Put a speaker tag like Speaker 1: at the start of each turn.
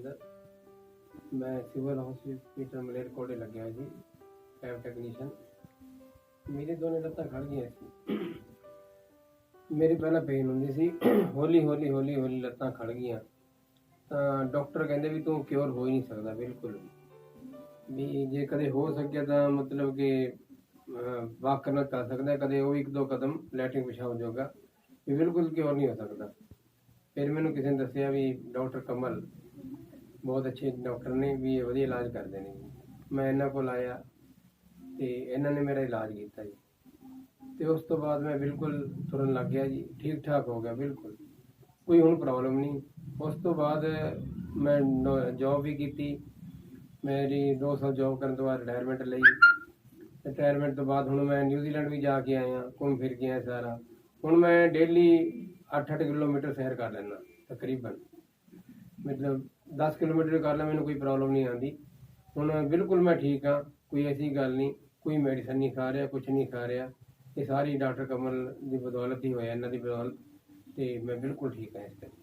Speaker 1: ਜਲੰਧਰ ਮੈਂ civil hospital ਮਲੇਰਕੋਟੇ ਲੱਗਿਆ ਸੀ lab technician ਮੇਰੇ ਦੋਨੇ ਲੱਤਾਂ ਖੜ ਗਈਆਂ ਸੀ। ਮੇਰੀ ਪਹਿਲਾਂ ਪੇਨ ਹੁੰਦੀ ਸੀ, ਹੌਲੀ ਹੌਲੀ ਹੌਲੀ ਹੌਲੀ ਲੱਤਾਂ ਖੜ ਗਈਆਂ। ਤਾਂ ਡਾਕਟਰ ਕਹਿੰਦੇ ਵੀ ਤੂੰ ਕਿਉਰ ਹੋ ਹੀ ਨਹੀਂ ਸਕਦਾ, ਬਿਲਕੁਲ ਵੀ। ਜੇ ਕਦੇ ਹੋ ਸਕਿਆ ਤਾਂ ਮਤਲਬ ਕਿ ਵਾਕ ਕਰਨਾ ਕਰ ਸਕਦਾ, ਕਦੇ ਉਹ ਇੱਕ ਦੋ ਕਦਮ ਲੈਟਰਿੰਗ ਹੋ ਜਾਊਗਾ ਵੀ ਬਿਲਕੁਲ ਕਿਉਰ ਨਹੀਂ ਹੋ ਸਕਦਾ। ਫਿਰ ਮੈਨੂੰ ਕਿਸੇ ਨੇ ਦੱਸਿਆ ਵੀ ਡਾਕਟਰ ਕਮਲ ਬਹੁਤ ਅੱਛੇ ਡਾਕਟਰ ਨੇ ਵੀ ਵਧੀਆ ਇਲਾਜ ਕਰਦੇ ਨੇ ਜੀ। ਮੈਂ ਇਹਨਾਂ ਕੋਲ ਆਇਆ ਤੇ ਇਹਨਾਂ ਨੇ ਮੇਰਾ ਇਲਾਜ ਕੀਤਾ ਜੀ। ਤੇ ਉਸ ਤੋਂ ਬਾਅਦ ਮੈਂ ਬਿਲਕੁਲ ਤੁਰਨ ਲੱਗ ਗਿਆ ਜੀ। ਠੀਕ ਠਾਕ ਹੋ ਗਿਆ, ਬਿਲਕੁਲ। ਕੋਈ ਹੁਣ ਪ੍ਰੋਬਲਮ ਨਹੀਂ। ਉਸ ਤੋਂ ਬਾਅਦ ਮੈਂ ਜੌਬ ਵੀ ਕੀਤੀ। ਮੇਰੀ 2 ਸਾਲ ਜੌਬ ਕਰਨ ਤੋਂ ਬਾਅਦ ਰਿਟਾਇਰਮੈਂਟ ਲਈ। ਰਿਟਾਇਰਮੈਂਟ ਤੋਂ ਬਾਅਦ ਹੁਣ ਮੈਂ ਨਿਊਜ਼ੀਲੈਂਡ ਵੀ ਜਾ ਕੇ ਆਇਆ, ਘੁੰਮ ਫਿਰ ਕੇ ਆਇਆ ਸਾਰਾ। ਹੁਣ ਮੈਂ ਡੇਲੀ 8-8 ਕਿਲੋਮੀਟਰ ਸੈਰ ਕਰ ਲੈਂਦਾ, ਤਕਰੀਬਨ। ਮਤਲਬ 10 ਕਿਲੋਮੀਟਰ ਕਰ ਲਾਂ, ਮੈਨੂੰ ਕੋਈ ਪ੍ਰੋਬਲਮ ਨਹੀਂ ਆਉਂਦੀ। ਹੁਣ ਬਿਲਕੁਲ ਮੈਂ ਠੀਕ ਹਾਂ, ਕੋਈ ਐਸੀ ਗੱਲ ਨਹੀਂ, ਕੋਈ ਮੈਡੀਸਨ ਨਹੀਂ ਖਾ ਰਿਹਾ ਕੁਝ ਨਹੀਂ ਖਾ ਰਿਹਾ। ਇਹ ਸਾਰੀ ਡਾਕਟਰ ਕਮਲ ਦੀ ਬਦੌਲਤ ਹੀ ਹੋਇਆ, ਇਹਨਾਂ ਦੀ ਬਦੌਲਤ, ਤੇ ਮੈਂ ਬਿਲਕੁਲ ਠੀਕ ਹਾਂ ਇਸ ਟਾਈਮ